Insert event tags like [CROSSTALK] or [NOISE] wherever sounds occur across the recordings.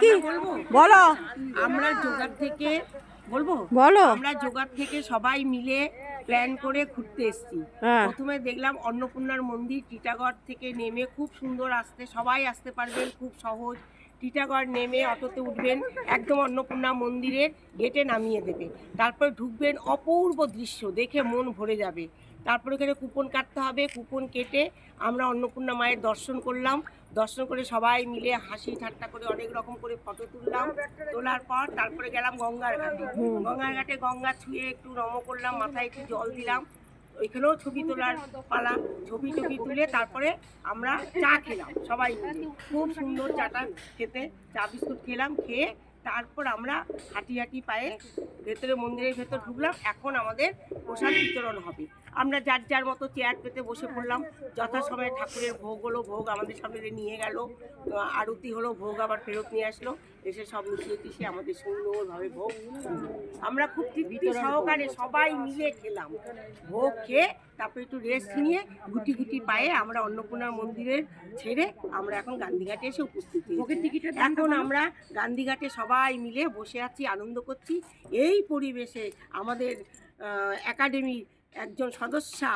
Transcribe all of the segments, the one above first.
কি? বলো। আমরা জোগাড় থেকে বলব? বলো। আমরা জোগাড় থেকে সবাই মিলে প্ল্যান করে ঘুরতে এসেছি। হ্যাঁ। প্রথমে দেখলাম অন্নপূর্ণার মন্দির টিটাগড় থেকে নেমে খুব সুন্দর আসতে সবাই আসতে পারবেন খুব সহজ। টিটাগড় নেমে অটোতে উঠবেন একদম অন্নপূর্ণা মন্দিরের গেটে নামিয়ে দেবে। তারপর ঢুকবেন অপূর্ব দৃশ্য, দেখে মন ভরে যাবে। তারপর এখানে কুপন কাটতে হবে, কুপন কেটে আমরা অন্নপূর্ণা মায়ের দর্শন করলাম। দর্শন করে সবাই মিলে হাসি ঠাট্টা করে অনেক রকম করে ফটো তুললাম। তোলার পর তারপরে গেলাম গঙ্গার ঘাটে। গঙ্গার ঘাটে গঙ্গা ছুঁয়ে একটু নম করলাম, মাথায় একটু জল দিলাম। ওইখানেও ছবি তোলার পালা, ছবি টবি তুলে তারপরে আমরা চা খেলাম সবাই খুব সুন্দর চাটা খেতে, চা বিস্কুট খেলাম, খেয়ে তারপর আমরা হাঁটি হাঁটি পায়ে ভেতরে মন্দিরের ভেতর ঢুকলাম। এখন আমাদের প্রসাদ বিতরণ হবে। আমরা যার যার মতো চেয়ার পেতে বসে পড়লাম। যথাসময়ে ঠাকুরের ভোগ হলো ভোগ আমাদের সামনে নিয়ে গেল। আরতি হলো ভোগ আবার ফেরত নিয়ে আসলো। এসে সব মিশিয়ে টিশিয়ে আমাদের সুন্দরভাবে ভোগ। আমরা খুব তৃপ্তি সহকারে সবাই মিলে খেলাম। ভোগ খেয়ে তারপরে একটু রেস্ট নিয়ে গুটি গুটি পায়ে আমরা অন্নপূর্ণার মন্দিরের ছেড়ে আমরা এখন গান্ধীঘাটে এসে উপস্থিত এখন আমরা গান্ধীঘাটে সবাই মিলে বসে আছি আনন্দ করছি। এই পরিবেশে আমাদের একাডেমির একজন সদস্যা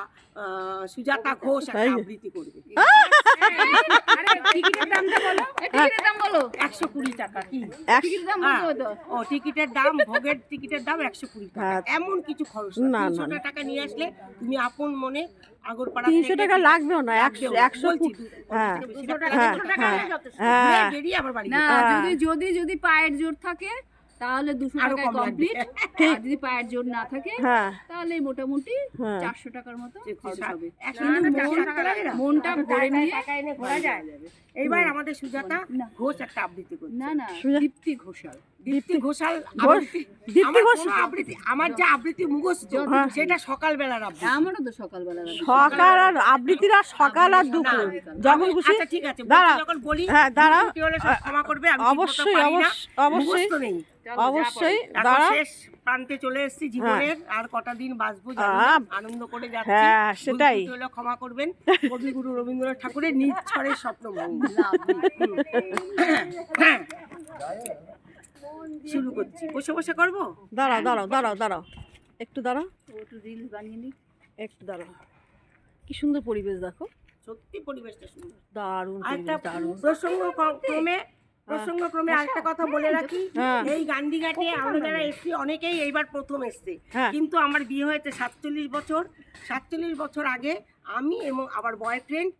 সুজাতা ঘোষ একটা আবৃত্তি করবে। [LAUGHS] টিকিটের দামটা বলো। টিকিটের দাম বলো। একশো কুড়ি টাকা কি? টিকিটের দাম। বলতে তো ও টিকিটের দাম ভোগের টিকিটের দাম একশো কুড়ি টাকা। হ্যাঁ। এমন কিছু খরচ না, না। টাকা নিয়ে আসলে তুমি আপন মনে আগরপাড়া তিনশো টাকা লাগবেও না একশো একশো হ্যাঁ। হ্যাঁ। যদি যদি পায়ের জোর থাকে তাহলে দুশো টাকায় কমপ্লিট [LAUGHS] আর যদি পায়ের জোর না থাকে হ্যাঁ। তাহলে মোটামুটি হ্যাঁ। চারশো টাকার মতো খরচ হবে। মন-? মনটা ভরে নিয়ে ঘোরা যায়। এইবার আমাদের সুজাতা ঘোষ একটা আবৃত্তি করছে। না না দীপ্তি ঘোষাল। দীপ্তি ঘোষাল দীপ্তি আমার ঘোষ? আবৃত্তি আমার যে আবৃত্তি মুখস্থ হ্যাঁ। সেটা সকালবেলার আবৃত্তি। আমারও তো সকালবেলা লাগে। সকাল আর আবৃত্তিরা সকাল আর দুপুর। যখন খুশি আচ্ছা ঠিক আছে। দাঁড়া। যখন বলি হ্যাঁ, দাঁড়া। ক্ষমা করবে আমি অবশ্যই, পারি না, অবশ্য- অবশ্যই। নেই। অবশ্যই দাঁড়া শেষ প্রান্তে চলে এসেছি জীবনের। আর কটা দিন বাঁচবো জানি না, আহ, আনন্দ করে যাচ্ছি। হ্যাঁ, সেটাই। ক্ষমা করবেন। কবিগুরু রবীন্দ্রনাথ ঠাকুরের নিজ ছড়ের স্বপ্ন শুরু করছি। বসে বসে করব? দাঁড়াও দাঁড়াও দাঁড়াও দাঁড়াও। একটু দাঁড়াও। একটু রিলস বানিয়ে নিই। একটু দাঁড়াও। কি সুন্দর পরিবেশ দেখো। সত্যি পরিবেশটা সুন্দর। দারুণ দারুণ। প্রসঙ্গ ক্রমে প্রসঙ্গ ক্রমে আরেকটা কথা বলে রাখি হ্যাঁ। এই গান্ধীঘাটে আমরা যারা এসছি অনেকেই এইবার প্রথম এসছে হ্যাঁ। কিন্তু আমার বিয়ে হয়েছে সাতচল্লিশ বছর সাতচল্লিশ বছর আগে আমি এবং আমার বয়ফ্রেন্ড